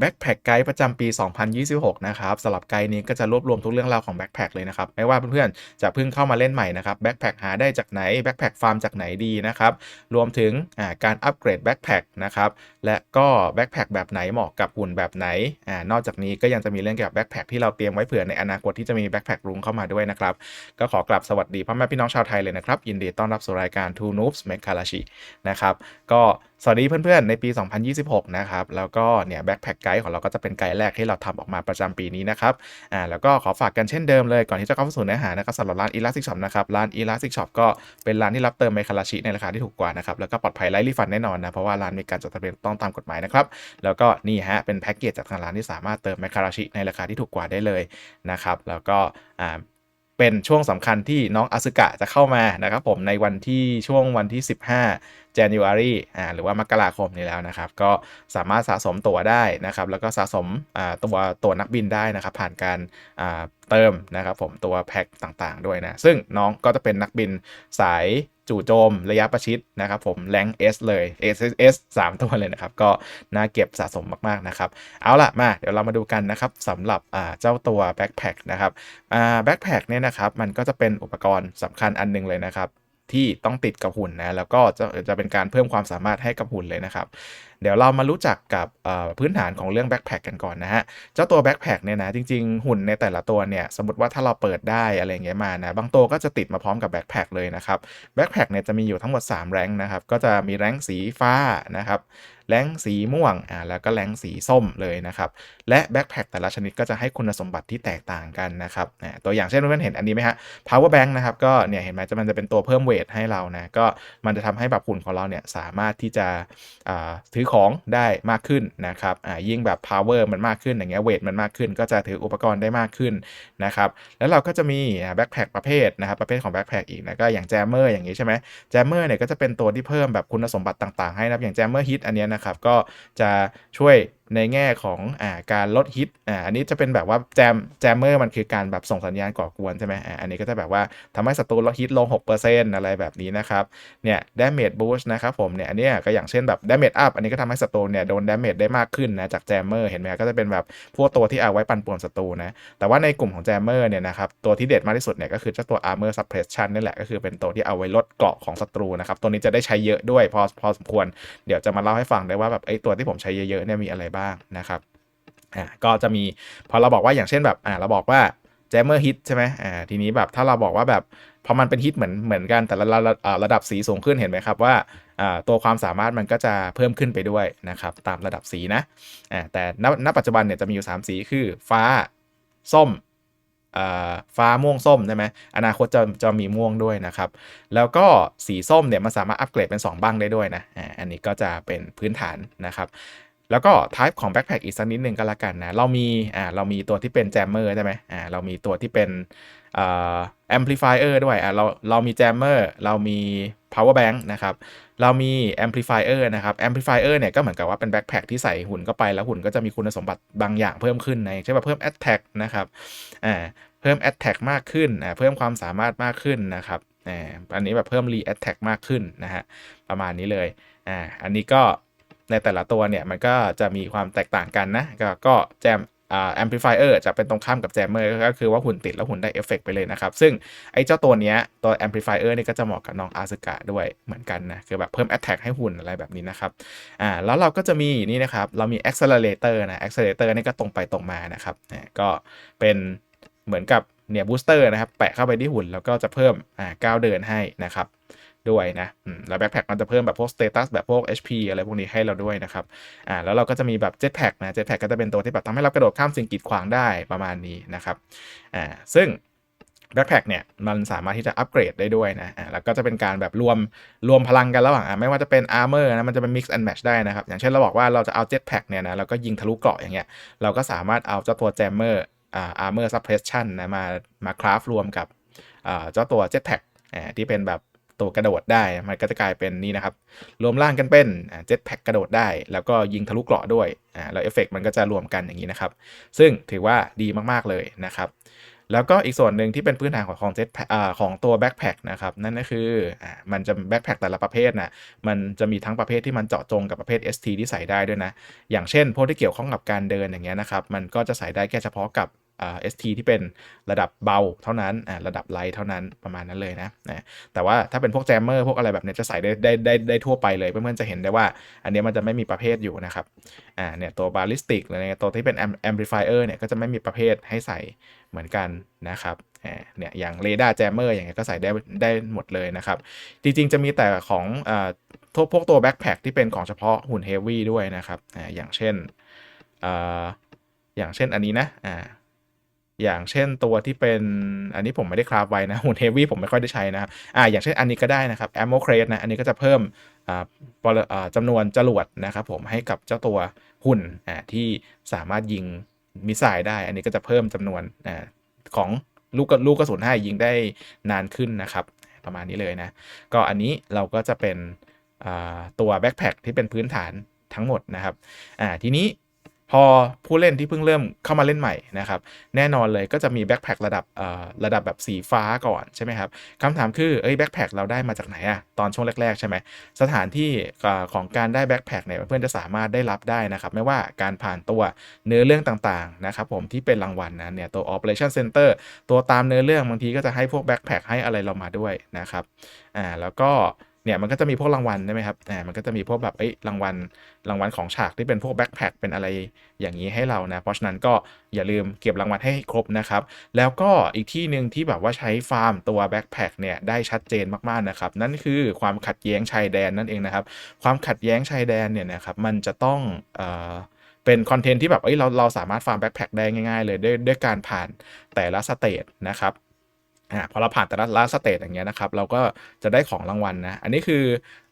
Backpack Guide ประจำปี 2026 นะครับสำหรับไกด์นี้ก็จะรวบรวมทุกเรื่องราวของ Backpack เลยนะครับ ไม่ว่าเพื่อนๆ จะเพิ่งเข้ามาเล่นใหม่นะครับ Backpack หาได้จากไหน Backpack ฟาร์มจากไหนดีนะครับ รวมถึงาการอัปเกรด Backpack นะครับ และก็ Backpack แบบไหนเหมาะกับหุ่นแบบไหนอ่านอกจากนี้ก็ยังจะมีเรื่องเกี่ยวกับ Backpack ที่เราเตรียมไว้เผื่อในอนาคตที่จะมี Backpack รุงเข้ามาด้วยนะครับ ก็ขอกลับสวัสดีพ่อแม่พี่น้องชาวไทยเลยนะครับ ยินดีต้อนรับสู่รายการ Two Noobs Make Karachi นะครับ ก็สวัสดีเพื่อนๆ ในปี 2026 นะครับ แล้วก็เนี่ย Backpack Guide ของเราก็จะเป็นไกด์แรกที่เราทำออกมาประจำปีนี้นะครับ อ่า แล้วก็ขอฝากกันเช่นเดิมเลย ก่อนที่จะเข้าสู่เนื้อหานะครับสำหรับร้าน Elastic Shop นะครับ ร้าน Elastic Shop ก็เป็นร้านที่รับเติมไมคาราชิในราคาที่ถูกกว่านะครับ แล้วก็ปลอดภัยไร้รีฟันแน่นอนนะ เพราะว่าร้านมีการจดทะเบียนต้องตามกฎหมายนะครับ แล้วก็นี่ฮะ เป็นแพ็กเกจจากทางร้านที่สามารถเติมไมคาราชิในราคาที่ถูกกว่าได้เลยนะครับ แล้วก็อ่า เป็นช่วงสำคัญที่น้องอาซึกะจะเข้ามานะครับผมในวันที่ช่วงวันที่ 15 January อ่าหรือว่ามกราคมนี้แล้วนะครับ ก็สามารถสะสมตั๋วได้นะครับ แล้วก็สะสมอ่าตัวตัวนักบินได้นะครับ ผ่านการอ่าเติมนะครับผมตัวแพ็คต่างๆด้วยนะ ซึ่งน้องก็จะเป็นนักบินสาย จู่โจมระยะประชิดนะครับผมแรง S เลย S S มตัวเลยนะครับ ก็น่าเก็บสะสมมากๆนะครับ เอาล่ะมาเดี๋ยวเรามาดูกันนะครับสำหรับเจ้าตัวแบ็คแพคนะครับแบ็คแพคเนี่ยนะครับมันก็จะเป็นอุปกรณ์สำคัญอันหนึงเลยนะครับที่ต้องติดกับหุ่นนะแล้วก็จะจะเป็นการเพิ่มความสามารถให้กับหุ่นเลยนะครับ เดี๋ยวเรามารู้จักกับพื้นฐานของเรื่องแบ็คแพคกันก่อนนะฮะ เจ้าตัวแบ็คแพคเนี่ยนะจริงๆ หุ่นในแต่ละตัวเนี่ยสมมติว่าถ้าเราเปิดได้อะไรเงี้ยมานะบางตัวก็จะติดมาพร้อมกับแบ็คแพคเลยนะครับแบ็คแพคเนี่ยจะมีอยู่ทั้งหมด 3 แรงนะครับ ก็จะมีแรงสีฟ้านะครับแรงสีม่วงอ่าแล้วก็แรงสีส้มเลยนะครับ และแบ็คแพคแต่ละชนิดก็จะให้คุณสมบัติที่แตกต่างกันนะครับตัวอย่างเช่นเพื่อนเห็นอันนี้ไหมฮะ power bank นะครับก็เนี่ยเห็นไหมจะมันจะเป็นตัวเพิ่มเวทให้เรานะก็มันจะทำให้แบบหุ่นของเราเนี่ยสามารถที่จะอ่าถือของได้มากขึ้นนะครับอ่ายิ่งแบบ power มันมากขึ้นอย่างเงี้ยเวทมันมากขึ้น ก็จะถืออุปกรณ์ได้มากขึ้นนะครับแล้วเราก็จะมีแบ็คแพคประเภทนะครับประเภทของแบ็คแพคอีกนะก็อย่างแจมเมอร์อย่างงี้ใช่ไหมแจมเมอร์เนี่ยก็จะเป็นตัวที่เพิ่มแบบคุณสมบัติต่างๆ ให้นะอย่างแจมเมอร์ฮิตอันเนี้ยนะครับก็จะช่วยในแง่ของอ่าการลดฮิตอ่าอันนี้จะเป็นแบบว่าแจมแจมเมอร์มันคือการแบบส่งสัญญาณก่อกวนใช่ไหมอ่าอันนี้ก็จะแบบว่าทำให้ศัตรูลดฮิตลง 6%อะไรแบบนี้นะครับเนี่ย damage boost นะครับผมเนี่ยอันนี้ก็อย่างเช่นแบบ damage up อันนี้ก็ทำให้ศัตรูเนี่ยโดน damage ได้มากขึ้นนะจากแจมเมอร์เห็นไหมก็จะเป็นแบบพวกตัวที่เอาไว้ปั่นป่วนศัตรูนะแต่ว่าในกลุ่มของแจมเมอร์เนี่ยนะครับตัวที่เด็ดมากที่สุดเนี่ยก็คือเจ้าตัว armor suppression นี่แหละก็คือเป็นตัวที่เอาไว้ลดเกราะของศัตรูนะครับตัวนี้จะได้ใช้เยอะด้วยพอพอสมควร เดี๋ยวจะมาเล่าให้ฟังได้ว่าแบบไอ้ตัวที่ผมใช้เยอะๆเนี่ยมีอะไรบ้างนะครับอ่าก็จะมีพอเราบอกว่าอย่างเช่นแบบอ่าเราบอกว่าแจมเมอร์ฮิตใช่ไหมอ่าทีนี้แบบถ้าเราบอกว่าแบบพอมันเป็นฮิตเหมือนเหมือนกันแต่ละระระระดับสีสูงขึ้นเห็นไหมครับว่าอ่าตัวความสามารถมันก็จะเพิ่มขึ้นไปด้วยนะครับตามระดับสีนะอ่าแต่ณณปัจจุบันเนี่ยจะมีอยู่ 3 สีคือฟ้าส้มอ่าฟ้าม่วงส้มใช่ไหมอนาคตจะจะมีม่วงด้วยนะครับ แล้วก็สีส้มเนี่ยมันสามารถอัปเกรดเป็น 2 บ้างได้ด้วยนะอ่าอันนี้ก็จะเป็นพื้นฐานนะครับ แล้วก็ type ของ backpack อีกสักนิดนึงก็แล้วกันนะ เรามีอ่าเรามีตัวที่เป็น jammer ใช่ไหมอ่าเรามีตัวที่เป็นอ่า amplifier ด้วยอ่าเราเรามี jammer เรามี power bank นะครับ เรามี amplifier นะครับ amplifier เนี่ยก็เหมือนกับว่าเป็น backpack ที่ใส่หุ่นเข้าไปแล้วหุ่นก็จะมีคุณสมบัติบางอย่างเพิ่มขึ้นในเช่นว่าเพิ่ม attack นะครับอ่าเพิ่ม attack มากขึ้นอ่าเพิ่มความสามารถมากขึ้นนะครับอ่าอันนี้แบบเพิ่ม re attack มากขึ้นนะฮะประมาณนี้เลยอ่าอันนี้ก็ ในแต่ละตัวเนี่ยมันก็จะมีความแตกต่างกันนะ ก็ก็แจมแอ่า amplifier จะเป็นตรงข้ามกับ jammer ก็คือว่าหุ่นติดแล้วหุ่นได้เอฟเฟกไปเลยนะครับ ซึ่งไอ้เจ้าตัวเนี้ยตัว amplifier นี่ก็จะเหมาะกับน้องอาซึกะด้วยเหมือนกันนะ คือแบบเพิ่ม attack ให้หุ่นอะไรแบบนี้นะครับอ่าแล้วเราก็จะมีนี่นะครับ เรามี accelerator นะ accelerator นี่ก็ตรงไปตรงมานะครับอ่าก็เป็นเหมือนกับเนี่ยบูสเตอร์นะครับ แปะเข้าไปที่หุ่นแล้วก็จะเพิ่มอ่าก้าวเดินให้นะครับ ด้วยนะแล้วแบ็คแพคมันจะเพิ่มแบบพวกสเตตัสแบบพวก HP อะไรพวกนี้ให้เราด้วยนะครับอ่าแล้วเราก็จะมีแบบ Jetpack นะ Jetpack ก็จะเป็นตัวที่แบบทำให้เรากระโดดข้ามสิ่งกีดขวางได้ประมาณนี้นะครับอ่าซึ่ง Backpack เนี่ยมันสามารถที่จะอัปเกรดได้ด้วยนะ แล้วก็จะเป็นการแบบรวมรวมพลังกันระหว่างอ่าไม่ว่าจะเป็น Armor นะ มันจะเป็น Mix and Match ได้นะครับ อย่างเช่นเราบอกว่าเราจะเอา Jetpack เนี่ยนะแล้วก็ยิงทะลุเกราะอย่างเงี้ย เราก็สามารถเอาเจ้าตัว Jammer อ่า Armor Suppression นนะมามาคราฟรวมกับอ่าเจ้าตัว Jetpack อ่าที่เป็นแบบ ตัวกระโดดได้ มันก็จะกลายเป็นนี่นะครับ รวมร่างกันเป็นเจ็ตแพ็กกระโดดได้ แล้วก็ยิงทะลุเกราะด้วยอ่าแล้วเอฟเฟกมันก็จะรวมกันอย่างนี้นะครับ ซึ่งถือว่าดีมากๆเลยนะครับ แล้วก็อีกส่วนหนึ่งที่เป็นพื้นฐานของของเจ็ตของตัวแบ็คแพคนะครับ นั่นก็คืออมันจะแบ็คแพคแต่ละประเภทนะมันจะมีทั้งประเภทที่มันเจาะจงกับประเภท ST ที่ใส่ได้ด้วยนะ อย่างเช่นพวกที่เกี่ยวข้องกับการเดินอย่างเงี้ยนะครับ มันก็จะใส่ได้แค่เฉพาะกับ อ่า ST ที่เป็นระดับเบาเท่านั้นอ่าระดับไลท์เท่านั้นประมาณนั้นเลยนะนะแต่ว่าถ้าเป็นพวกแจมเมอร์พวกอะไรแบบนี้จะใส่ได้ได้ได้ได้ทั่วไปเลยเพื่อนๆจะเห็นได้ว่า อันนี้มันจะไม่มีประเภทอยู่นะครับอ่าเนี่ยตัวบาลิสติกอะไรเงี้ยตัวที่เป็นแอมพลิฟายเออร์เนี่ยก็จะไม่มีประเภทให้ใส่เหมือนกันนะครับเนี่ยอย่างเรดาร์แจมเมอร์อย่างเงี้ยก็ใส่ได้ได้หมดเลยนะครับ จริงๆ จะมีแต่ของอ่าพวกพวกตัวแบ็คแพคที่เป็นของเฉพาะหุ่นเฮฟวี่ด้วยนะครับออย่างเช่นออย่างเช่นอันนี้นะอ่า อย่างเช่นตัวที่เป็นอันนี้ผมไม่ได้คราฟไว้นะหุ่นเฮฟวี่ผมไม่ค่อยได้ใช้นะครับอ่าอย่างเช่นอันนี้ก็ได้นะครับแอมโมเครสนะอันนี้ก็จะเพิ่มอ่าจำนวนจรวดนะครับผมให้กับเจ้าตัวหุ่นอ่าที่สามารถยิงมิสไซล์ได้ อันนี้ก็จะเพิ่มจำนวนอ่าของลูกกระลูกกระสุนให้ยิงได้นานขึ้นนะครับประมาณนี้เลยนะ ก็อันนี้เราก็จะเป็นอ่าตัวแบ็คแพคที่เป็นพื้นฐานทั้งหมดนะครับอ่าทีนี้ พอผู้เล่นที่เพิ่งเริ่มเข้ามาเล่นใหม่นะครับ แน่นอนเลยก็จะมีแบ็คแพคระดับระดับแบบสีฟ้าก่อนใช่ไหมครับคำถามคือเอ้ยแบ็คแพคเราได้มาจากไหนอะตอนช่วงแรก ๆ ใช่ไหมสถานที่ของการได้แบ็คแพคเนี่ยเพื่อนจะสามารถได้รับได้นะครับ ไม่ว่าการผ่านตัวเนื้อเรื่องต่างๆนะครับผมที่เป็นรางวัลนะเนี่ยตัว Operation Center ตัวตามเนื้อเรื่องบางทีก็จะให้พวกแบ็คแพคให้อะไรเรามาด้วยนะครับอ่าแล้วก็ เนี่ยมันก็จะมีพวกรางวัลใช่ไหมครับอ่ามันก็จะมีพวกแบบเอ้ยรางวัลรางวัลของฉากที่เป็นพวกแบ็คแพคเป็นอะไรอย่างนี้ให้เรานะ เพราะฉะนั้นก็อย่าลืมเก็บรางวัลให้ครบนะครับ แล้วก็อีกที่หนึ่งที่แบบว่าใช้ฟาร์มตัวแบ็คแพคเนี่ยได้ชัดเจนมากๆนะครับ นั่นคือความขัดแย้งชายแดนนั่นเองนะครับ ความขัดแย้งชายแดนเนี่ยนะครับมันจะต้องเอ่อเป็นคอนเทนต์ที่แบบเอ้ยเราเราสามารถฟาร์มแบ็คแพคได้ง่ายๆเลยด้วยด้วยการผ่านแต่ละสเตจนะครับ อ่าพอเราผ่านแต่ละละสเตจอย่างเงี้ยนะครับ เราก็จะได้ของรางวัลนะ อันนี้คือ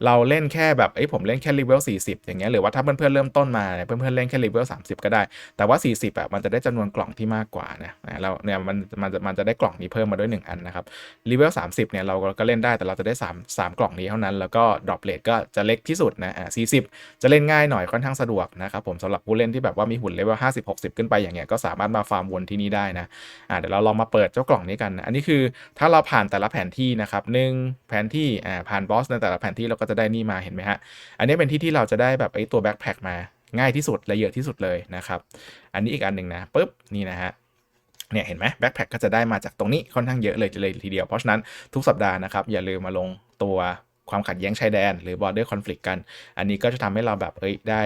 เราเล่นแค่แบบเอ้ผมเล่นแค่เลเวล40 อย่างเงี้ยหรือว่าถ้าเพื่อนๆเริ่มต้นมาเนี่ยเพื่อนๆเล่นแค่เลเวล30 ก็ได้ แต่ว่า 40อะมันจะได้จำนวนกล่องที่มากกว่านะเราเนี่ยมันมันจะมันจะได้กล่องนี้เพิ่มมาด้วย 1 อันนะครับเลเวล30เนี่ยเราก็เล่นได้แต่เราจะได้3 3กล่องนี้เท่านั้น แล้วก็ดรอปเลทก็จะเล็กที่สุดนะอ่า40 จะเล่นง่ายหน่อยค่อนข้างสะดวกนะครับผมสำหรับผู้เล่นที่แบบว่ามีหุ่นเลเวล50 60 ขึ้นไปอย่างเงี้ยก็สามารถมาฟาร์มวนที่นี่ได้นะอ่าเดี๋ยวเราลองมาเปิดเจ้ากล่องนี้กันนะอันนี้คือถ้าเราผ่านแต่ละแผนที่นะครับหนึ่งแผนที่อ่าผ่านบอสในแต่ละแผนที่เราก็จะได้นี่มาเห็นไหมฮะ อันนี้เป็นที่ที่เราจะได้แบบไอ้ตัวแบ็คแพคมาง่ายที่สุดและเยอะที่สุดเลยนะครับ อันนี้อีกอันหนึ่งนะปุ๊บนี่นะฮะเนี่ยเห็นไหมแบ็คแพคก็จะได้มาจากตรงนี้ค่อนข้างเยอะเลยเลยทีเดียว เพราะฉะนั้นทุกสัปดาห์นะครับอย่าลืมมาลงตัวความขัดแย้งชายแดน หรือ border conflict กัน อันนี้ก็จะทำให้เราแบบเอ้ยได้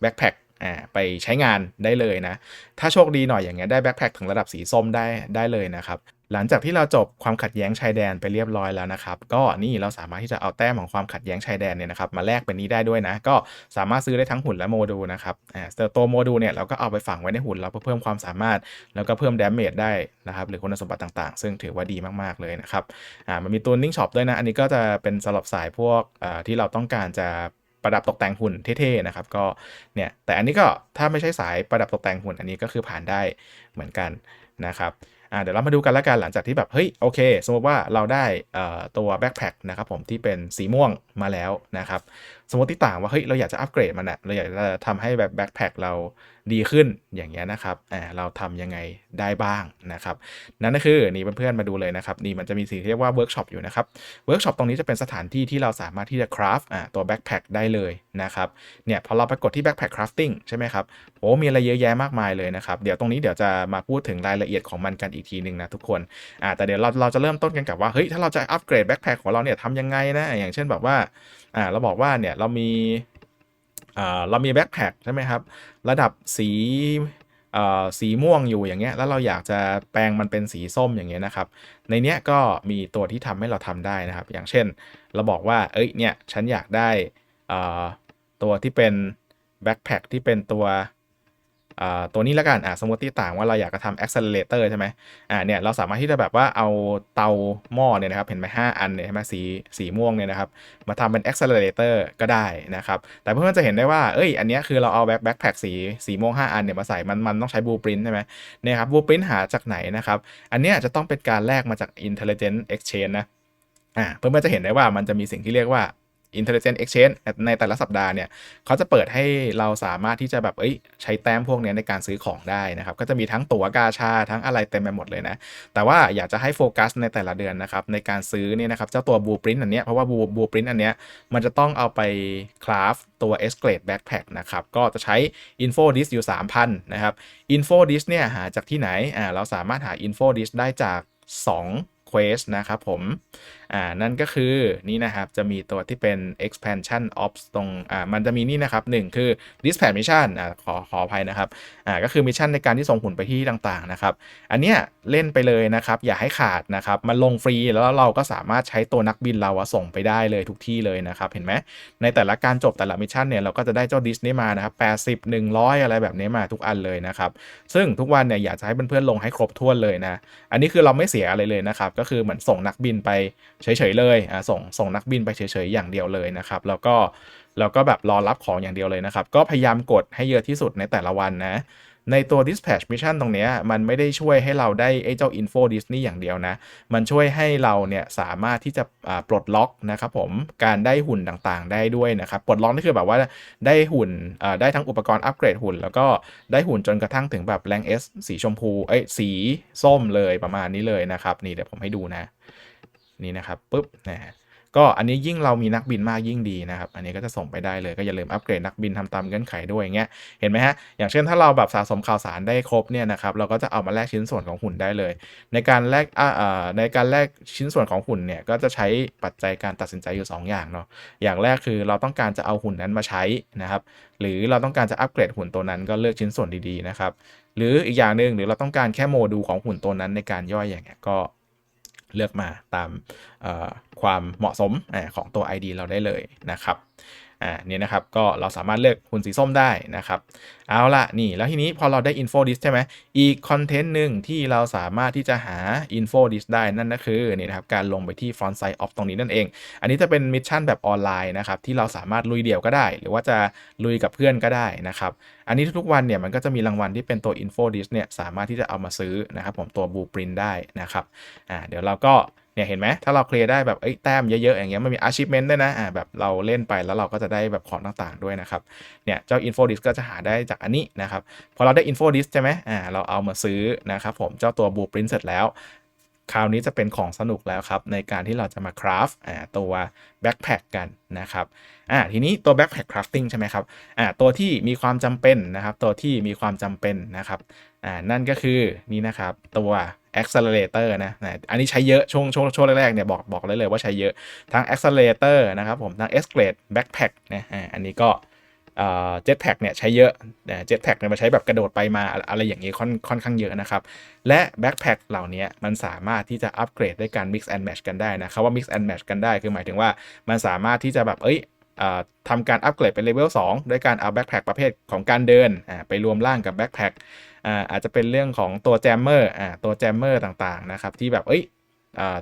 แบ็คแพคอ่าไปใช้งานได้เลยนะ ถ้าโชคดีหน่อยอย่างเงี้ยได้แบ็คแพคถึงระดับสีส้มได้ได้เลยนะครับ หลังจากที่เราจบความขัดแย้งชายแดนไปเรียบร้อยแล้วนะครับ ก็นี่เราสามารถที่จะเอาแต้มของความขัดแย้งชายแดนเนี่ยนะครับมาแลกเป็นนี้ได้ด้วยนะ ก็สามารถซื้อได้ทั้งหุ่นและโมดูลนะครับอ่าแต่ตัวโมดูลเนี่ยเราก็เอาไปฝังไว้ในหุ่นเราเพื่อเพิ่มความสามารถ แล้วก็เพิ่มดาเมจได้นะครับหรือคุณสมบัติต่างๆ ซึ่งถือว่าดีมากๆเลยนะครับอ่ามันมีตัวนิ่งช็อปด้วยนะอันนี้ก็จะเป็นสำหรับสายพวกอ่าที่เราต้องการจะประดับตกแต่งหุ่นเท่ๆนะครับก็เนี่ยแต่อันนี้ก็ถ้าไม่ใช่สายประดับตกแต่งหุ่นอันนี้ก็คือผ่านได้เหมือนกันนะครับ อ่าเดี๋ยวเรามาดูกันละกันหลังจากที่แบบเฮ้ยโอเค สมมติว่าเราได้ตัวแบ็คแพคนะครับผมที่เป็นสีม่วงมาแล้วนะครับสมมติที่ต่างว่าเฮ้ยเราอยากจะอัปเกรดมันอะเราอยากจะทำให้แบบแบ็คแพคเราดีขึ้นอย่างเงี้ยนะครับอ่าเราทำยังไงได้บ้างนะครับ นั่นก็คือนี่เพื่อนๆมาดูเลยนะครับนี่มันจะมีสิ่งที่เรียกว่าเวิร์กช็อปอยู่นะครับเวิร์กช็อปตรงนี้จะเป็นสถานที่ที่เราสามารถที่จะคราฟอ่าตัวแบ็คแพคได้เลยนะครับเนี่ยพอเราไปกดที่แบ็คแพคคราฟติ้งใช่ไหมครับโอ้มีอะไรเยอะแยะมากมายเลยนะครับ เดี๋ยวตรงนี้เดี๋ยวจะมาพูดถึงรายละเอียดของมันกันอีกทีหนึ่งนะทุกคนอ่าแต่เดี๋ยวเราเราจะเริ่มต้นกันกับว่าเฮ้ยถ้าเราจะอัปเกรดแบ็คแพคของเราเนี่ยทำยังไงนะอย่างเช่นแบบว่า อ่าเราบอกว่าเนี่ยเรามีอ่าเรามีแบ็คแพคใช่ไหมครับ ระดับสีอ่อสีม่วงอยู่อย่างเงี้ยแล้วเราอยากจะแปลงมันเป็นสีส้มอย่างเงี้ยนะครับ ในเนี้ยก็มีตัวที่ทำให้เราทำได้นะครับ อย่างเช่น เราบอกว่าเอ้ยเนี่ยฉันอยากได้อ่าตัวที่เป็นแบ็คแพคที่เป็นตัว ตัวนี้แล้วกันอ่าสมมติที่ต่างว่าเราอยากจะทำ accelerator ใช่ไหมอ่าเนี่ยเราสามารถที่จะแบบว่าเอาเตาหม้อเนี่ยนะครับเห็นไหมห้าอันเนี่ยใช่ไหมสีสีม่วงเนี่ยนะครับมาทำเป็น accelerator ก็ได้นะครับแต่เพื่อนๆจะเห็นได้ว่าเอ้ยอันนี้คือเราเอาแบ็คแบ็คแพคสีสีม่วง5อันเนี่ยมาใส่มันมันต้องใช้ blueprint ใช่ไหมเนี่ยครับ blueprint หาจากไหนนะครับอันนี้จะต้องเป็นการแลกมาจาก intelligent exchange นะอ่าเพื่อนๆจะเห็นได้ว่ามันจะมีสิ่งที่เรียกว่า Intelligent Exchange ในแต่ละสัปดาห์เนี่ยเขาจะเปิดให้เราสามารถที่จะแบบเอ้ยใช้แต้มพวกนี้ในการซื้อของได้นะครับ ก็จะมีทั้งตั๋วกาชา ทั้งอะไรเต็มไปหมดเลยนะ แต่ว่าอยากจะให้โฟกัสในแต่ละเดือนนะครับ ในการซื้อเนี่ยนะครับ เจ้าตัว Blueprint อันเนี้ยเพราะว่า Blue Blueprint อันเนี้ยมันจะต้องเอาไปคราฟตัว S Grade Backpack นะครับ ก็จะใช้ Info Disk อยู่ 3,000 นะครับ Info Disk เนี่ยหาจากที่ไหนอ่าเราสามารถหา Info Disk ได้จาก 2 Quest นะครับผมอ่านั่นก็คือนี่นะครับจะมีตัวที่เป็น expansion ops ตรงอ่ามันจะมีนี่นะครับหนึ่งคือ dispatch mission อ่าขอขออภัยนะครับอ่าก็คือมิชชั่นในการที่ส่งหุ่นไปที่ต่างๆนะครับอันเนี้ยเล่นไปเลยนะครับอย่าให้ขาดนะครับมันลงฟรีแล้วเราก็สามารถใช้ตัวนักบินเราส่งไปได้เลยทุกที่เลยนะครับเห็นไหมในแต่ละการจบแต่ละมิชชั่นเนี่ยเราก็จะได้เจ้าดิสนี้มานะครับ80 100 อะไรแบบนี้มาทุกอันเลยนะครับซึ่งทุกวันเนี่ยอยากจะให้เพื่อนๆลงให้ครบถ้วนเลยนะอันนี้คือเราไม่เสียอะไรเลยนะครับก็คือเหมือนส่งนักบินไปเฉยๆเลยอ่าส่งส่งนักบินไปเฉยๆอย่างเดียวเลยนะครับ แล้วก็แล้วก็แบบรอรับของอย่างเดียวเลยนะครับ ก็พยายามกดให้เยอะที่สุดในแต่ละวันนะ ในตัว dispatch mission ตรงนี้มันไม่ได้ช่วยให้เราได้ไอ้เจ้า info Disney อย่างเดียวนะ มันช่วยให้เราเนี่ยสามารถที่จะปลดล็อกนะครับผม การได้หุ่นต่างๆ ได้ด้วยนะครับ ปลดล็อกนี่คือแบบว่าได้หุ่นอ่าได้ทั้งอุปกรณ์อัปเกรดหุ่น แล้วก็ได้หุ่นจนกระทั่งถึงแบบแรง S สีชมพู เอ้ยสีส้มเลยประมาณนี้เลยนะครับ นี่เดี๋ยวผมให้ดูนะ นี่นะครับปุ๊บนะฮะก็อันนี้ยิ่งเรามีนักบินมากยิ่งดีนะครับ อันนี้ก็จะส่งไปได้เลยก็อย่าลืมอัปเกรดนักบินทำตามเงื่อนไขด้วยอย่างเงี้ยเห็นไหมฮะอย่างเช่นถ้าเราแบบสะสมข่าวสารได้ครบเนี่ยนะครับเราก็จะเอามาแลกชิ้นส่วนของหุ่นได้เลย ในการแลกอ่าอ่าในการแลกชิ้นส่วนของหุ่นเนี่ยก็จะใช้ปัจจัยการตัดสินใจอยู่ 2 อย่างเนาะอย่างแรกคือเราต้องการจะเอาหุ่นนั้นมาใช้นะครับหรือเราต้องการจะอัปเกรดหุ่นตัวนั้นก็เลือกชิ้นส่วนดีๆนะครับหรืออีกอย่างหนึ่งหรือเราต้องการแค่โมดูลของหุ่นตัวนั้นในการย่อยอย่างเงี้ยก็ เลือกมาตามความเหมาะสมของตัว ID เราได้เลยนะครับ อ่านี่นะครับก็เราสามารถเลือกหุ่นสีส้มได้นะครับ เอาละนี่แล้วทีนี้พอเราได้ info disk ใช่ไหมอีกคอนเทนต์หนึ่งที่เราสามารถที่จะหา info disk ได้นั่นก็คือนี่นะครับการลงไปที่ front side of ตรงนี้นั่นเอง อันนี้จะเป็นมิชชั่นแบบออนไลน์นะครับที่เราสามารถลุยเดี่ยวก็ได้ หรือว่าจะลุยกับเพื่อนก็ได้นะครับอันนี้ทุกๆวันเนี่ยมันก็จะมีรางวัลที่เป็นตัว info disk เนี่ยสามารถที่จะเอามาซื้อนะครับผมตัว blueprint ได้นะครับอ่าเดี๋ยวเราก็ เนี่ยเห็นไหมถ้าเราเคลียร์ได้แบบเอ้ยแต้มเยอะๆอย่างเงี้ยมันมี achievement ด้วยนะอ่าแบบเราเล่นไปแล้วเราก็จะได้แบบของต่างๆด้วยนะครับเนี่ยเจ้า info disk ก็จะหาได้จากอันนี้นะครับพอเราได้ info disk ใช่ไหมอ่าเราเอามาซื้อนะครับผมเจ้าตัว blueprint เสร็จแล้วคราวนี้จะเป็นของสนุกแล้วครับ ในการที่เราจะมาคราฟอ่าตัว backpack กันนะครับอ่าทีนี้ตัว backpack crafting ใช่ไหมครับอ่าตัวที่มีความจำเป็นนะครับ ตัวที่มีความจำเป็นนะครับอ่านั่นก็คือนี่นะครับตัว accelerator นะนะอันนี้ใช้เยอะช่วงช่วงช่วงแรกๆเนี่ยบอกบอกเลยเลยว่าใช้เยอะทั้ง accelerator นะครับผมทั้ง S grade backpack นะอันนี้ก็เจ็ตแพ็กเนี่ยใช้เยอะเจ็ตแพ็กเนี่ยมาใช้แบบกระโดดไปมาอะไรอย่างนี้ค่อนค่อนข้างเยอะนะครับ และแบ็คแพ็คเหล่านี้มันสามารถที่จะอัปเกรดด้วยการ mix and match กันได้นะคำว่า mix and match กันได้คือหมายถึงว่ามันสามารถที่จะแบบเอ้ยทำการอัปเกรดเป็นเลเวล2ด้วยการเอาแบ็คแพ็คประเภทของการเดินไปรวมร่างกับแบ็คแพ็ค อาจจะเป็นเรื่องของตัวแจมเมอร์ตัวแจมเมอร์ต่างๆนะครับที่แบบเอ้ย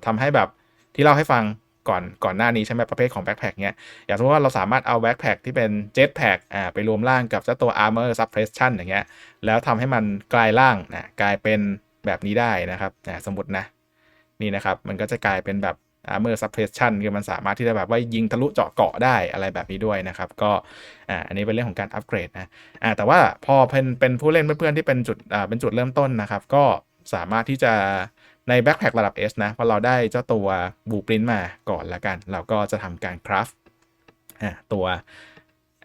ทำให้แบบที่เล่าให้ฟังก่อนก่อนหน้านี้ใช่ไหมประเภทของแบ็คแพ็คเนี้ยอย่างสมมติว่าเราสามารถเอาแบ็คแพ็คที่เป็นเจ็ตแพ็คอ่าไปรวมร่างกับเจ้าตัว armor suppression อย่างเงี้ยแล้วทำให้มันกลายร่างนะกลายเป็นแบบนี้ได้นะครับนะสมมตินะนี่นะครับมันก็จะกลายเป็นแบบ อาร์เมอร์ซับเพรสชันคือมันสามารถที่จะแบบว่ายิงทะลุเจาะเกาะได้อะไรแบบนี้ด้วยนะครับ ก็อ่าอันนี้เป็นเรื่องของการอัปเกรดนะอ่าแต่ว่าพอเป็นเป็นผู้เล่นเพื่อนๆที่เป็นจุดอ่าเป็นจุดเริ่มต้นนะครับ ก็สามารถที่จะในแบ็คแพคระดับ S นะพอเราได้เจ้าตัวบูปรินมาก่อนละกัน เราก็จะทำการคราฟตัว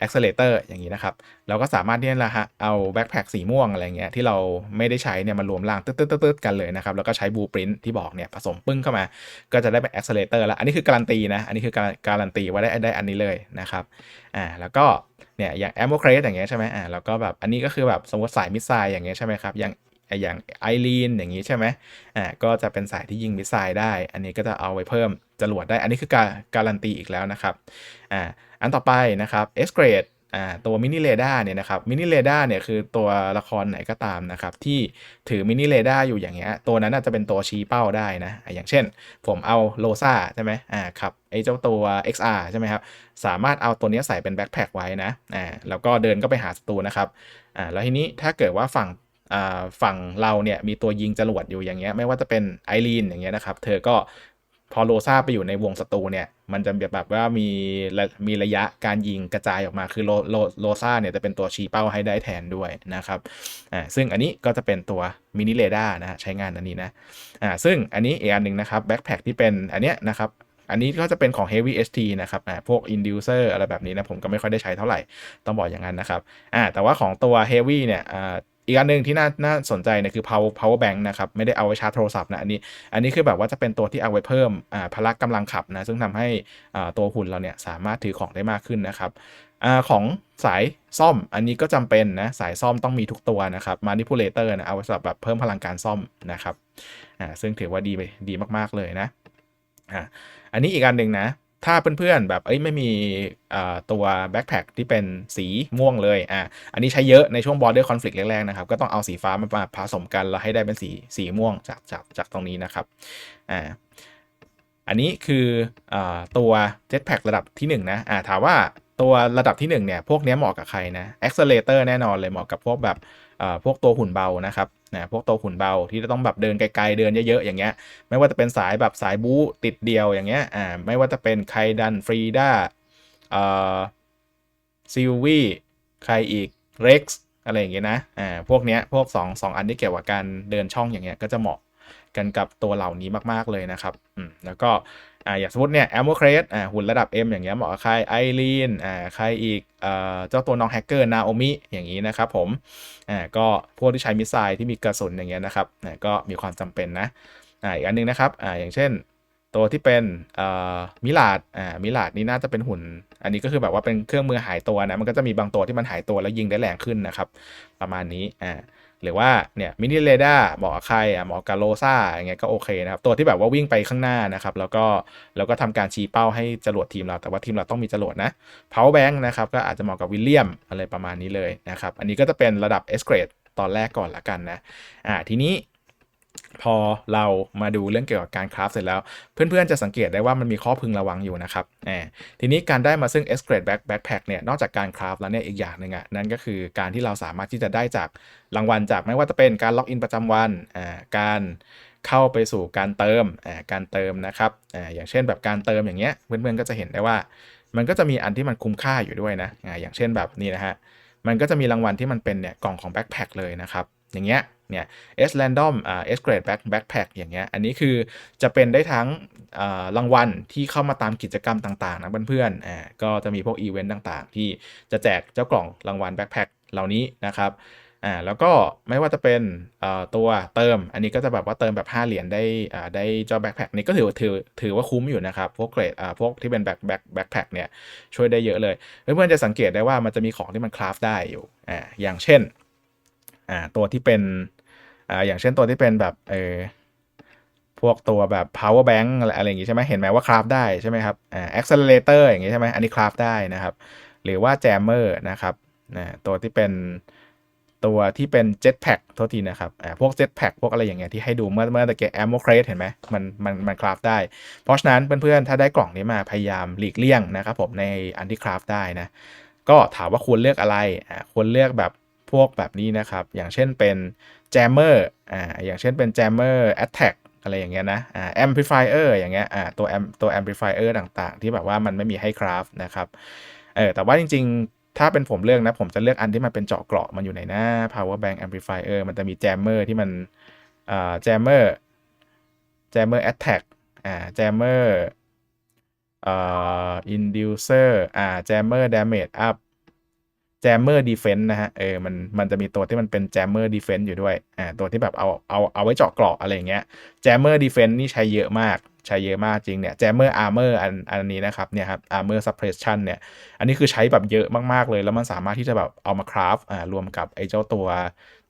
accelerator อย่างนี้นะครับ เราก็สามารถที่จะฮะเอาแบ็คแพคสีม่วงอะไรเงี้ยที่เราไม่ได้ใช้เนี่ยมารวมร่างตึ๊ดๆๆกันเลยนะครับ แล้วก็ใช้บูปรินต์ที่บอกเนี่ยผสมปึ้งเข้ามา ก็จะได้เป็น accelerator แล้ว อันนี้คือการันตีนะ อันนี้คือการการันตีว่าได้ได้อันนี้เลยนะครับอ่าแล้วก็เนี่ยอย่าง ammo c r a t อย่างเงี้ยใช่ไหมอ่าแล้วก็แบบอันนี้ก็คือแบบสมมติสายมิสไซล์อย่างเงี้ยใช่ไหมครับอย่างอย่างไอรีนอย่างนี้ใช่ไหมอ่าก็จะเป็นสายที่ยิงมิสไซล์ได้ อันนี้ก็จะเอาไว้เพิ่มจรวดได้ อันนี้คือการการันตีอีกแล้วนะครับอ่า อันต่อไปนะครับ S grade อ่าตัวมินิเรดาร์เนี่ยนะครับมินิเรดาร์เนี่ยคือตัวละครไหนก็ตามนะครับที่ถือมินิเรดาร์อยู่อย่างเงี้ยตัวนั้นอาจจะเป็นตัวชี้เป้าได้นะอย่างเช่น ผมเอาโลซาใช่ไหมอ่าครับไอ้เจ้าตัว XR ใช่ไหมครับสามารถเอาตัวนี้ใส่เป็นแบ็คแพคไว้นะอ่าแล้วก็เดินก็ไปหาศัตรูนะครับอ่าแล้วทีนี้ถ้าเกิดว่าฝั่งอ่าฝั่งเราเนี่ยมีตัวยิงจรวดอยู่อย่างเงี้ยไม่ว่าจะเป็นไอรีนอย่างเงี้ยนะครับเธอก็ พอโลซาไปอยู่ในวงศัตรูเนี่ย มันจะแบบว่ามีมีระยะการยิงกระจายออกมา คือโลโลโลซาเนี่ยจะเป็นตัวชี้เป้าให้ได้แทนด้วยนะครับอ่าซึ่งอันนี้ก็จะเป็นตัวมินิเรดาร์นะฮะใช้งานอันนี้นะอ่าซึ่งอันนี้อีกอันหนึ่งนะครับแบ็คแพคที่เป็นอันเนี้ยนะครับอันนี้ก็จะเป็นของ Heavy ST นะครับอ่าพวก Inducer อะไรแบบนี้นะ ผมก็ไม่ค่อยได้ใช้เท่าไหร่ ต้องบอกอย่างนั้นนะครับอ่าแต่ว่าของตัว Heavy เนี่ยอ่า อีกอันหนึ่งที่น่าน่าสนใจเนี่ยคือ power power bank นะครับไม่ได้เอาไว้ชาร์จโทรศัพท์นะอันนี้อันนี้คือแบบว่าจะเป็นตัวที่เอาไว้เพิ่มอ่าพละกำลังขับนะซึ่งทำให้อ่าตัวหุ่นเราเนี่ยสามารถถือของได้มากขึ้นนะครับอาของสายซ่อมอันนี้ก็จำเป็นนะสายซ่อมต้องมีทุกตัวนะครับ manipulator นะเอาไว้สำหรับแบบเพิ่มพลังการซ่อมนะครับอ่าซึ่งถือว่าดีไปดีมากๆเลยนะอ่าอันนี้อีกอันหนึ่งนะ ถ้าเพื่อนๆแบบเอ้ยไม่มีตัวแบ็คแพคที่เป็นสีม่วงเลยอะอันนี้ใช้เยอะในช่วง border conflict แรกๆนะครับ ก็ต้องเอาสีฟ้ามาผสมกัน แล้วให้ได้เป็นสีสีม่วงจากจากจากตรงนี้นะครับอ่าอันนี้คืออตัว jetpack ระดับที่ 1 นะอ่าถามว่าตัวระดับที่ 1 เนี่ย พวกนี้เหมาะกับใครนะ accelerator แน่นอนเลยเหมาะกับพวกแบบ พวกตัวหุ่นเบานะครับนะพวกตัวหุ่นเบาที่จะต้องแบบเดินไกลๆเดินเยอะๆอย่างเงี้ย ไม่ว่าจะเป็นสายแบบสายบู๊ติดเดียวอย่างเงี้ยอ่าไม่ว่าจะเป็นไคดันฟรีด้าเอ่อซิลวี่ใครอีกเร็กซ์อะไรอย่างเงี้ยนะอ่าพวกเนี้ยพวก2 2อันที่เกี่ยวกับการเดินช่องอย่างเงี้ยก็จะเหมาะ กันกับตัวเหล่านี้มากๆเลยนะครับอืมแล้วก็อ่าอย่างสมมติเนี่ยแอมโมเครสอ่าหุ่นระดับ M อย่างเงี้ยเหมาะกับใครไอรีนอ่าใครอีกเอ่อเจ้าตัวน้องแฮกเกอร์นาโอมิอย่างนี้นะครับผมอ่าก็พวกที่ใช้มิสไซล์ที่มีกระสุนอย่างเงี้ยนะครับอ่าก็มีความจำเป็นนะอ่าอีกอันนึงนะครับอ่าอย่างเช่นตัวที่เป็นอ่อมิลาดอ่ามิลาดนี่น่าจะเป็นหุ่น อันนี้ก็คือแบบว่าเป็นเครื่องมือหายตัวนะ มันก็จะมีบางตัวที่มันหายตัวแล้วยิงได้แรงขึ้นนะครับ ประมาณนี้อ่า หรือว่าเนี่ยมินิเรดาร์เหมาะใครอะเหมาะกาโลซ่าอย่างเงี้ยก็โอเคนะครับ ตัวที่แบบว่าวิ่งไปข้างหน้านะครับ แล้วก็แล้วก็ทำการชี้เป้าให้จรวดทีมเรา แต่ว่าทีมเราต้องมีจรวดนะ power bank นะครับก็อาจจะเหมาะกับวิลเลียมอะไรประมาณนี้เลยนะครับ อันนี้ก็จะเป็นระดับเอสเกรดตอนแรกก่อนละกันนะอ่าทีนี้ พอเรามาดูเรื่องเกี่ยวกับการคราฟเสร็จแล้ว เพื่อนๆจะสังเกตได้ว่ามันมีข้อพึงระวังอยู่นะครับแอบทีนี้การได้มาซึ่ง S grade back backpack เนี่ยนอกจากการคราฟแล้วเนี่ยอีกอย่างหนึ่งอะนั่นก็คือการที่เราสามารถที่จะได้จากรางวัลจากไม่ว่าจะเป็นการล็อกอินประจำวันอ่าการเข้าไปสู่การเติมอ่าการเติมนะครับอ่าอย่างเช่นแบบการเติมอย่างเงี้ยเพื่อนๆก็จะเห็นได้ว่า มันก็จะมีอันที่มันคุ้มค่าอยู่ด้วยนะอ่าอย่างเช่นแบบนี้นะฮะมันก็จะมีรางวัลที่มันเป็นเนี่ยกล่องของแบ็คแพคเลยนะครับอย่างเงี้ย เนี่ย S random อ่า S grade back backpack อย่างเงี้ย อันนี้คือจะเป็นได้ทั้งรางวัลที่เข้ามาตามกิจกรรมต่างๆนะเพื่อนๆอ่าก็จะมีพวกอีเวนต์ต่างๆ ที่จะแจกเจ้ากล่องรางวัล backpack เหล่านี้นะครับอ่าแล้วก็ไม่ว่าจะเป็นตัวเติม อันนี้ก็จะแบบว่าเติมแบบ 5 เหรียญได้อ่าได้เจ้าแบ็คแพคนี่ก็ถือถือถือว่าคุ้มอยู่นะครับ พวกเกรดอ่าพวกที่เป็นแบ็คแบ็คแบ็คแพคเนี่ยช่วยได้เยอะเลย เพื่อนๆจะสังเกตได้ว่ามันจะมีของที่มันคราฟได้อยู่อ่าอย่างเช่นอ่าตัวที่เป็น อ่าอย่างเช่นตัวที่เป็นแบบเออพวกตัวแบบ power bank อะไรอย่างงี้ใช่ไหมเห็นไหมว่าคราฟได้ใช่ไหมครับอ่า accelerator อย่างงี้ใช่ไหมอันนี้คราฟได้นะครับ หรือว่า jammer นะครับนะตัวที่เป็นตัวที่เป็น jetpack โทษทีนะครับอ่าพวก jetpack พวกอะไรอย่างเงี้ยที่ให้ดูเมื่อเมื่อตะเกีย ammo crate เห็นไหมมันมันมันคราฟได้ เพราะฉะนั้นเพื่อนๆ ถ้าได้กล่องนี้มาพยายามหลีกเลี่ยงนะครับผมในอันที่คราฟได้นะก็ถามว่าควรเลือกอะไรอ่าควรเลือกแบบพวกแบบนี้นะครับ อย่างเช่นเป็น jammer อ่าอย่างเช่นเป็น jammer attack อะไรอย่างเงี้ยนะอ่า amplifier ออร์อย่างเงี้ยอ่าตัว am ตัว amplifier ต่างๆ ที่แบบว่ามันไม่มีให้คราฟนะครับเออแต่ว่าจริงๆ ถ้าเป็นผมเลือกนะ ผมจะเลือกอันที่มันเป็นเจาะเกราะมันอยู่ในหน้า power bank amplifier มันจะมี jammer ที่มันอ่า jammer jammer attack อ่า jammer อ่า inducer อ่า jammer damage up jammer defense นะฮะเออมันมันจะมีตัวที่มันเป็น jammer defense อยู่ด้วยอ่าตัวที่แบบเอาเอาเอาไว้เจาะเกราะอะไรเงี้ย jammer defense นี่ใช้เยอะมากใช้เยอะมากจริงเนี่ย jammer armor อันอันนี้นะครับเนี่ยครับ armor suppression เนี่ยอันนี้คือใช้แบบเยอะมากๆเลย แล้วมันสามารถที่จะแบบเอามาคราฟอ่ารวมกับไอ้เจ้าตัว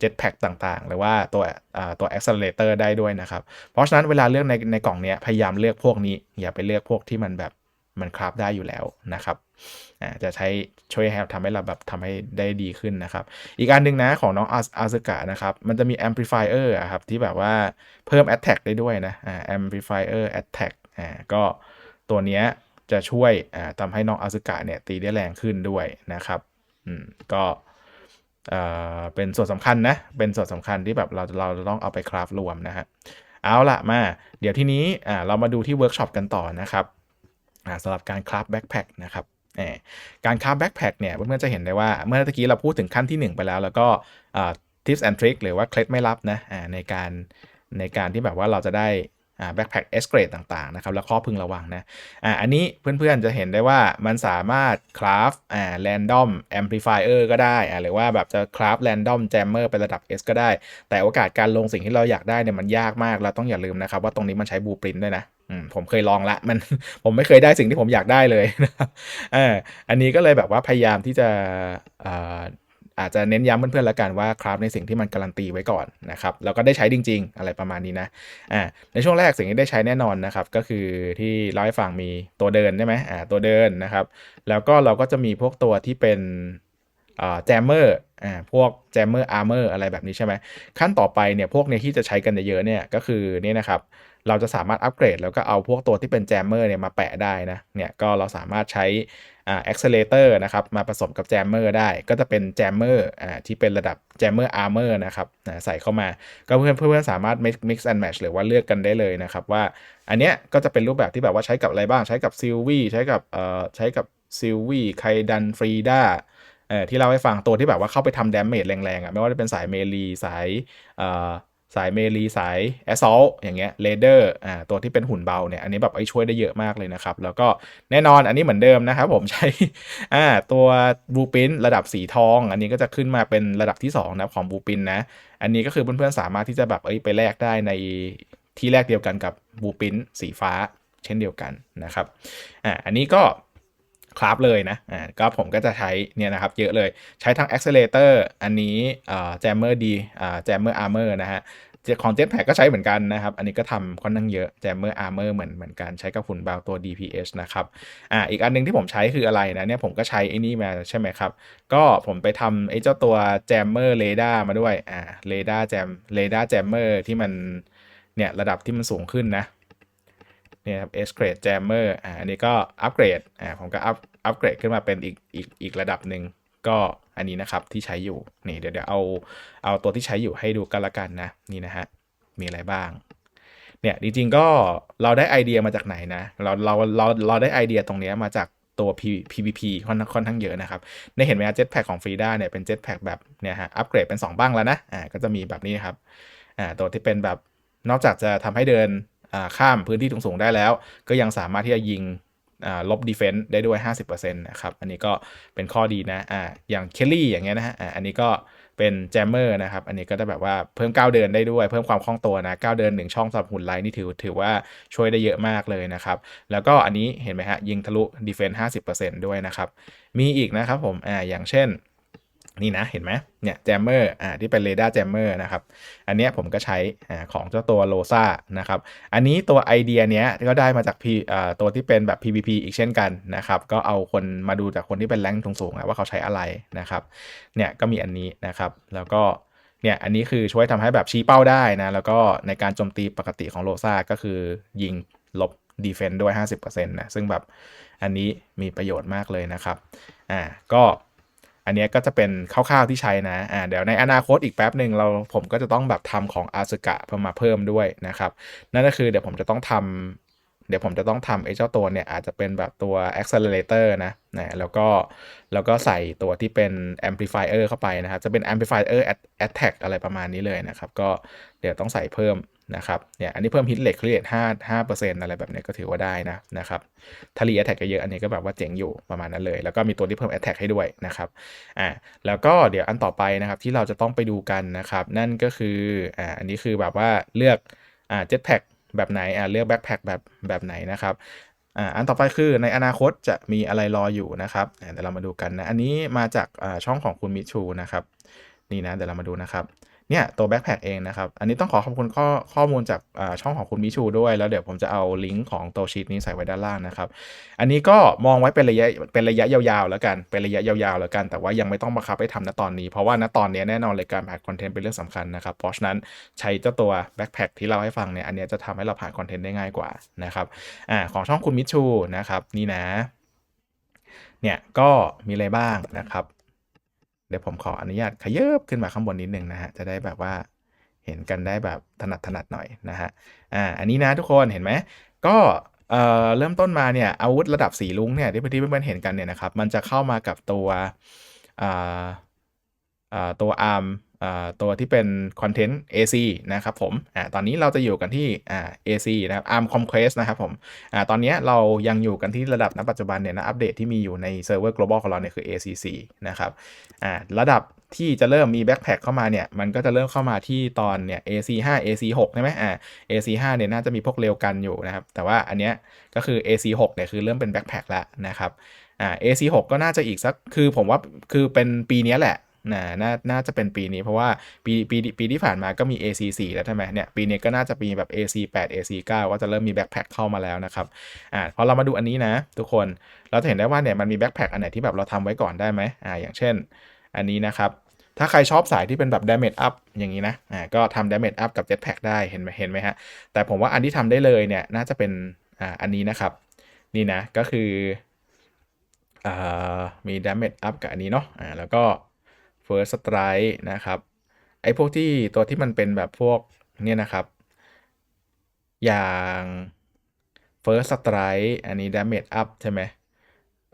jetpack ต่างๆ หรือว่าตัวอ่าตัว accelerator ได้ด้วยนะครับ เพราะฉะนั้นเวลาเลือกในในกล่องเนี้ยพยายามเลือกพวกนี้ อย่าไปเลือกพวกที่มันแบบ มันคราฟได้อยู่แล้วนะครับอ่าจะใช้ช่วยให้ทำให้เราแบบทำให้ได้ดีขึ้นนะครับ อีกอันหนึ่งนะของน้องอาซึกะนะครับ มันจะมี amplifier อะครับ ที่แบบว่าเพิ่ม attack ได้ด้วยนะอ่า amplifier attack อ่าก็ตัวเนี้ยจะช่วยอ่าทำให้น้องอาซึกะเนี่ยตีได้แรงขึ้นด้วยนะครับอืมก็เป็นส่วนสำคัญนะ เป็นส่วนสำคัญที่แบบเราเราต้องเอาไปคราฟรวมนะฮะเอาละมา เดี๋ยวที่นี้เรามาดูที่เวิร์กช็อปกันต่อนะครับ สำหรับการคราฟแบ็คแพคนะครับการคราฟแบ็คแพคเนี่ยเพื่อนๆจะเห็นได้ว่าเมื่อตะกี้เราพูดถึงขั้นที่ 1 ไปแล้ว แล้วก็ทิปส์แอนทริคหรือว่าเคล็ดไม่ลับนะอ่าในการในการที่แบบว่าเราจะได้ แบ็คแพคเอสเกรดต่างๆนะครับ แล้วข้อพึงระวังนะอ่าอันนี้เพื่อนๆจะเห็นได้ว่ามันสามารถคราฟอ่าแรนดอมแอมพลิฟายเออร์ก็ได้อ่าหรือว่าแบบจะคราฟแรนดอมแจมเมอร์เป็นระดับ S ก็ได้ แต่โอกาสการลงสิ่งที่เราอยากได้เนี่ยมันยากมาก เราต้องอย่าลืมนะครับว่าตรงนี้มันใช้บูปรินด้วยนะผมเคยลองละมันผมไม่เคยได้สิ่งที่ผมอยากได้เลยนะอ่าอันนี้ก็เลยแบบว่าพยายามที่จะ อาจจะเน้นย้ำเพื่อนๆแล้วกันว่าคราฟในสิ่งที่มันการันตีไว้ก่อนนะครับแล้วก็ได้ใช้จริง ๆ อะไรประมาณนี้นะอ่าในช่วงแรกสิ่งที่ได้ใช้แน่นอนนะครับก็คือที่เล่าให้ฟังมีตัวเดินใช่ไหมอ่าตัวเดินนะครับแล้วก็เราก็จะมีพวกตัวที่เป็น แจมเมอร์อ่าพวกแจมเมอร์อาร์เมอร์อะไรแบบนี้ใช่ไหมขั้นต่อไปเนี่ยพวกเนี้ที่จะใช้กันเยอะๆเนี่ยก็คือนี่นะครับเราจะสามารถอัปเกรดแล้วก็เอาพวกตัวที่เป็นแจมเมอร์เนี่ยมาแปะได้นะเนี่ยก็เราสามารถใช้อ่า accelerator นะครับมาผสมกับแจมเมอร์ได้ก็จะเป็นแจมเมอร์อ่าที่เป็นระดับแจมเมอร์อาร์เมอร์นะครับใส่เข้ามาก็เพื่อนเพื่อนๆสามารถ mix and match หรือว่าเลือกกันได้เลยนะครับว่าอันเนี้ยก็จะเป็นรูปแบบที่แบบว่าใช้กับอะไรบ้างใช้กับซิลวี่ใช้กับเอ่อใช้กับซิลวี่ไคดันฟรีด้า เออที่เราให้ฟังตัวที่แบบว่าเข้าไปทำดาเมจแรงๆอะไม่ว่าจะเป็นสายเมลีสายเอ่อสายเมลีสายแอสซอลอย่างเงี้ยเรเดอร์อ่าตัวที่เป็นหุ่นเบาเนี่ยอันนี้แบบไอ้ช่วยได้เยอะมากเลยนะครับ แล้วก็แน่นอนอันนี้เหมือนเดิมนะครับผมใช้อ่าตัวบูปินระดับสีทอง อันนี้ก็จะขึ้นมาเป็นระดับที่2นะของบูปินนะ อันนี้ก็คือเพื่อนๆสามารถที่จะแบบเอ้ยไปแลกได้ในที่แรกเดียวกันกับบูปินสีฟ้าเช่นเดียวกันนะครับอ่าอันนี้ก็ คราฟเลยนะอ่าก็ผมก็จะใช้เนี่ยนะครับเยอะเลยใช้ทั้ง accelerator อันนี้อ่า jammer d อ่า jammer armor นะฮะของ Jetpack ก็ใช้เหมือนกันนะครับ อันนี้ก็ทำค่อนข้างเยอะ Jammer Armor เหมือนเหมือนกันใช้กับหุ่นเบาตัว DPH นะครับอ่าอีกอันหนึงที่ผมใช้คืออะไรนะเนี่ยผมก็ใช้ไอ้นี่มาใช่ไหมครับ ก็ผมไปทำไอ้เจ้าตัว Jammer Radar มาด้วยอ่า Radar Jam Radar Jammer ที่มันเนี่ยระดับที่มันสูงขึ้นนะเนี่ยครับ S grade Jammer อ่าอันนี้ก็อัปเกรดอ่าผมก็อัป อัปเกรดขึ้นมาเป็นอีกอีกอีกระดับหนึ่งก็อันนี้นะครับที่ใช้อยู่นี่เดี๋ยวเดี๋ยวเอาเอาตัวที่ใช้อยู่ให้ดูกันละกันนะนี่นะฮะมีอะไรบ้างเนี่ยจริงๆก็เราได้ไอเดียมาจากไหนนะเราเราเราเราได้ไอเดียตรงนี้มาจากตัว PVP ค่อนค่อนข้างเยอะนะครับในเห็นไหมฮะเจ็ตแพ็ของฟรีด้าเนี่ยเป็นเจ็ตแพ็แบบเนี่ยฮะอัปเกรดเป็น 2 บ้างแล้วนะอ่าก็จะมีแบบนี้ครับอ่าตัวที่เป็นแบบนอกจากจะทำให้เดินอ่าข้ามพื้นที่สูงๆได้แล้ว ก็ยังสามารถที่จะยิง ลบดีเฟนต์ได้ด้วย 50%นะครับ อันนี้ก็เป็นข้อดีนะอ่าอย่างเคลลี่อย่างเงี้ยนะฮะอ่าอันนี้ก็เป็นแจมเมอร์นะครับ อันนี้ก็จะแบบว่าเพิ่มก้าวเดินได้ด้วย เพิ่มความคล่องตัวนะก้าวเดิน 1 ช่องสำหรับหุ่นไลน์นี่ถือถือว่าช่วยได้เยอะมากเลยนะครับ แล้วก็อันนี้เห็นไหมฮะยิงทะลุดีเฟนต์50%ด้วยนะครับ มีอีกนะครับผมอ่าอย่างเช่น นี่นะเห็นไหมเนี่ยแจมเมอร์อ่าที่เป็นเรดาร์แจมเมอร์นะครับ อันเนี้ยผมก็ใช้อ่าของเจ้าตัวโลซานะครับ อันนี้ตัวไอเดียเนี้ยก็ได้มาจากพีอ่าตัวที่เป็นแบบ PVP อีกเช่นกันนะครับ ก็เอาคนมาดูจากคนที่เป็นแรงสูงๆนะว่าเขาใช้อะไรนะครับ เนี่ยก็มีอันนี้นะครับ แล้วก็เนี่ยอันนี้คือช่วยทำให้แบบชี้เป้าได้นะ แล้วก็ในการโจมตีปกติของโลซาก็คือยิงลบดีเฟนด้วย 50%นะซึ่งแบบอันนี้มีประโยชน์มากเลยนะครับอ่าก็ อันนี้ก็จะเป็นคร่าวๆที่ใช้นะอ่าเดี๋ยวในอนาคตอีกแป๊บหนึ่งเราผมก็จะต้องแบบทำของอาสึกะเพิ่มมาเพิ่มด้วยนะครับนั่นก็คือเดี๋ยวผมจะต้องทำเดี๋ยวผมจะต้องทำไอ้เจ้าตัวเนี่ยอาจจะเป็นแบบตัว accelerator นะนะแล้วก็แล้วก็ใส่ตัวที่เป็น amplifier เข้าไปนะครับ จะเป็น amplifier attack อะไรประมาณนี้เลยนะครับ ก็เดี๋ยวต้องใส่เพิ่ม นะครับเนี่ยอันนี้เพิ่ม hit rate clear 5 5%อร์เซ็นต์อะไรแบบนี้ก็ถือว่าได้นะนะครับถ้า re attack เยอะอันนี้ก็แบบว่าเจ๋งอยู่ประมาณนั้นเลย แล้วก็มีตัวที่เพิ่ม attack ให้ด้วยนะครับอ่าแล้วก็เดี๋ยวอันต่อไปนะครับที่เราจะต้องไปดูกันนะครับ นั่นก็คืออ่าอันนี้คือแบบว่าเลือกอ่า jetpack แบบไหนอ่าเลือก backpack แบบแบบไหนนะครับอ่าอันต่อไปคือในอนาคตจะมีอะไรรออยู่นะครับเดี๋ยวเรามาดูกันนะ อันนี้มาจากอ่าช่องของคุณมิชูนะครับ นี่นะเดี๋ยวเรามาดูนะครับ เนี่ยตัวแบ็คแพคเองนะครับ อันนี้ต้องขอขอบคุณข้อข้อมูลจากช่องของคุณมิชูด้วย แล้วเดี๋ยวผมจะเอาลิงก์ของตัวชีตนี้ใส่ไว้ด้านล่างนะครับ อันนี้ก็มองไว้เป็นระยะเป็นระยะยาวๆแล้วกัน เป็นระยะยาวๆแล้วกัน แต่ว่ายังไม่ต้องบังคับให้ทำณตอนนี้ เพราะว่าณตอนนี้แน่นอนเลยการผ่านคอนเทนต์เป็นเรื่องสำคัญนะครับ เพราะฉะนั้นใช้เจ้าตัวแบ็คแพคที่เราให้ฟังเนี่ย อันนี้จะทำให้เราผ่านคอนเทนต์ได้ง่ายกว่านะครับ อ่าของช่องคุณมิชูนะครับนี่นะ เนี่ยก็มีอะไรบ้างนะครับ เดี๋ยวผมขออนุญาตขยับขึ้นมาข้างบนนิดนึงนะฮะ จะได้แบบว่าเห็นกันได้แบบถนัดถนัดหน่อยนะฮะ อ่า อันนี้นะทุกคนเห็นไหม ก็เอ่อเริ่มต้นมาเนี่ยอาวุธระดับสีลุงเนี่ยที่ที่เพื่อนๆเห็นกันเนี่ยนะครับ มันจะเข้ามากับตัวอ่าอ่าตัวอาร์ม ตัวที่เป็นคอนเทนต์ AC นะครับผมอตอนนี้เราจะอยู่กันที่อ่า AC นะครับ ARM Conquest นะครับผมอตอนนี้เรายังอยู่กันที่ระดับณปัจจุบันเนี่ยนะอัปเดตที่มีอยู่ในเซิร์ฟเวอร์ global ของเราเนี่ยคือ ACC นะครับระดับที่จะเริ่มมีแบ็คแพคเข้ามาเนี่ย มันก็จะเริ่มเข้ามาที่ตอนเนี่ย AC5 AC6 ใช่ไหมอ่า AC5 เนี่ยน่าจะมีพวกเร็วกันอยู่นะครับ แต่ว่าอันเนี้ยก็คือ AC6 เนี่ยคือเริ่มเป็นแบ็คแพคแล้วนะครับอ่า AC6 ก็น่าจะอีกสัก คือผมว่าคือเป็นปีนี้แหละ นะน่าน่าจะเป็นปีนี้เพราะว่าปีปีปีที่ผ่านมาก็มี AC4 แล้วใช่ไหมเนี่ยปีนี้ก็น่าจะมีแบบ AC8 AC9 ก็จะเริ่มมีแบ็คแพคเข้ามาแล้วนะครับอ่าพอเรามาดูอันนี้นะทุกคนเราจะเห็นได้ว่าเนี่ยมันมีแบ็คแพคอันไหนที่แบบเราทำไว้ก่อนได้ไหมอ่าอย่างเช่น อันนี้นะครับถ้าใครชอบสายที่เป็นแบบ damage up อย่างนี้นะอ่าก็ทำ damage up กับ jetpack ได้เห็นไหมเห็นไหมฮะแต่ผมว่าอันที่ทำได้เลยเนี่ยน่าจะเป็นอ่าอันนี้นะครับ นี่นะก็คืออ่ามี damage up กับอันนี้เนาะอ่าแล้วก็ first strike นะครับไอ้พวกที่ตัวที่มันเป็นแบบพวกเนี่ยนะครับ อย่าง first strike อันนี้ damage up ใช่ไหม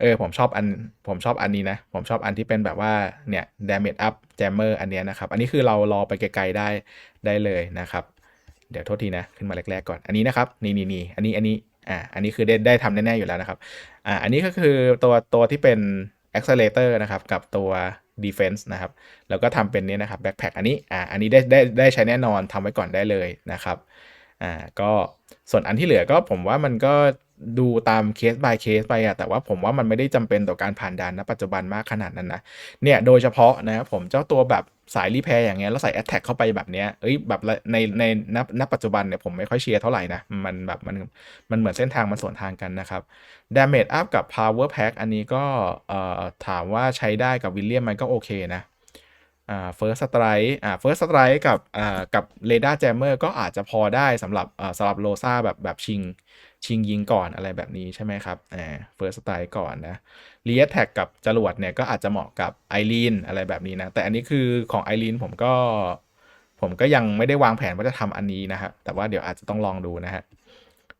เออผมชอบอันผมชอบอันนี้นะ ผมชอบอันที่เป็นแบบว่าเนี่ย damage up jammer อันเนี้ยนะครับ อันนี้คือเรารอไปไกลๆได้ได้เลยนะครับ เดี๋ยวโทษทีนะ ขึ้นมาแรกๆก่อนอันนี้นะครับ นี่นี่นี่อันนี้อันนี้อ่าอันนี้คือได้ได้ทำแน่ๆอยู่แล้วนะครับอ่าอันนี้ก็คือตัวตัวที่เป็น accelerator นะครับ กับตัว defense นะครับ แล้วก็ทำเป็นเนี้ยนะครับ backpack อันนี้อ่าอันนี้ได้ได้ได้ใช้แน่นอนทำไว้ก่อนได้เลยนะครับอ่าก็ส่วนอันที่เหลือก็ผมว่ามันก็ดูตามเคส by เคสไปอะแต่ว่าผมว่ามันไม่ได้จำเป็นต่อการผ่านด่านณปัจจุบันมากขนาดนั้นนะเนี่ยโดยเฉพาะนะครับผมเจ้าตัวแบบ สายรีแพร์อย่างเงี้ยแล้วใส่แอตแทกเข้าไปแบบเนี้ยเอ้ยแบบในในณณปัจจุบันเนี่ยผมไม่ค่อยเชียร์เท่าไหร่นะ มันแบบมันมันเหมือนเส้นทางมันสวนทางกันนะครับ Damage Up กับ Power Pack อันนี้ก็เอ่อถามว่าใช้ได้กับวิลเลียมมันก็โอเคนะ อ่า First Strike อ่า First Strike กับอ่ากับ Radar Jammer ก็อาจจะพอได้สำหรับอ่าสำหรับโลซาแบบแบบชิงชิงยิงก่อนอะไรแบบนี้ใช่ไหมครับอ่า First Strike ก่อนนะเรีแอ t แท็กกับจรวดเนี่ยก็อาจจะเหมาะกับไอรีนอะไรแบบนี้นะ แต่อันนี้คือของไอรีนผมก็ ผมก็ยังไม่ได้วางแผนว่าจะทำอันนี้นะครับแต่ว่าเดี๋ยวอาจจะต้องลองดูนะฮะ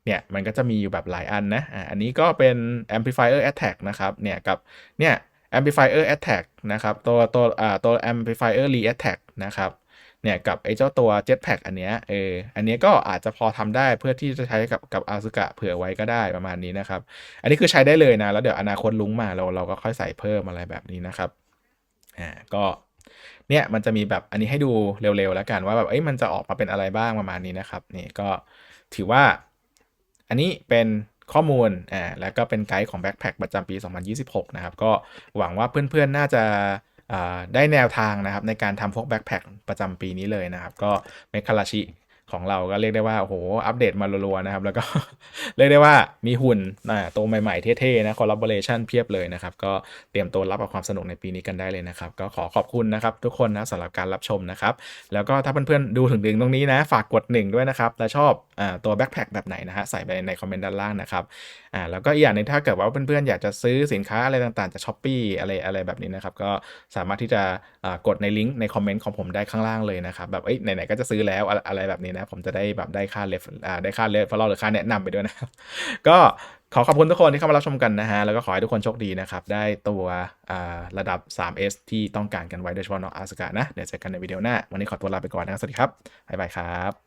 เนี่ยมันก็จะมีอยู่แบบหลายอันนะอ่าอันนี้ก็เป็น amplifier attack นะครับเนี่ยกับเนี่ย amplifier attack นะครับ ตัวตัวอ่าตัว amplifier re attack นะครับเนี่ยกับไอ้เจ้าตัว jetpack อันเนี้ยเอออันนี้ก็อาจจะพอทำได้เพื่อที่จะใช้กับกับอาซึกะเผื่อไว้ก็ได้ประมาณนี้นะครับ อันนี้คือใช้ได้เลยนะ แล้วเดี๋ยวอนาคตลุงมาเราเราก็ค่อยใส่เพิ่มอะไรแบบนี้นะครับอ่าก็เนี่ยมันจะมีแบบอันนี้ให้ดูเร็วๆแล้วกันว่าแบบเอ้ยมันจะออกมาเป็นอะไรบ้างประมาณนี้นะครับนี่ก็ถือว่าอันนี้เป็น ข้อมูลอ่าแล้วก็เป็นไกด์ของ Backpack ประจำปี 2026 นะครับ ก็หวังว่าเพื่อนๆ น่าจะอ่าได้แนวทางนะครับในการทำพวกแบ็คแพคประจำปีนี้เลยนะครับ ก็เมคคาราชิ ของเราก็เรียกได้ว่าโอ้โหอัปเดตมารัวๆนะครับ แล้วก็เรียกได้ว่ามีหุ่นนะตัวใหม่ๆเท่ๆนะคอลลาบอร์เรชันเพียบเลยนะครับ ก็เตรียมตัวรับกับความสนุกในปีนี้กันได้เลยนะครับ ก็ขอขอบคุณนะครับทุกคนนะสำหรับการรับชมนะครับ แล้วก็ถ้าเพื่อนๆดูถึงดึงตรงนี้นะ ฝากกดหนึ่งด้วยนะครับและชอบอตัวแบ็คแพคแบบไหนนะฮะใส่ไปในคอมเมนต์ด้านล่างนะครับ อ่าแล้วก็อีกอย่างหนึงถ้าเกิดว่าเพื่อนๆอยากจะซื้อสินค้าอะไรต่างๆจากช้อปปีอะไรอะไรแบบนี้นะครับก็สามารถที่จะกดในลิงก์ในคอมเมนต์ของผมได้ข้างล่างเลยนะครับแบบเอ้ยไหนๆก็จะซื้อแล้วอะไรแบบนี้นะผมจะได้แบบได้ค่าเลฟได้ค่าเลฟฟอลหรือค่าแนะนำไปด้วยนะครับก็ขอขอบคุณทุกคนที่เข้ามารับชมกันนะฮะ แล้วก็ขอให้ทุกคนโชคดีนะครับ ได้ตัวระดับ 3S ที่ต้องการกันไว้โดยเฉพาะน้องอาสกานะ เดี๋ยวเจอกันในวิดีโอหน้า วันนี้ขอตัวลาไปก่อนนะครับสวัสดีครับ บ๊ายบายครับ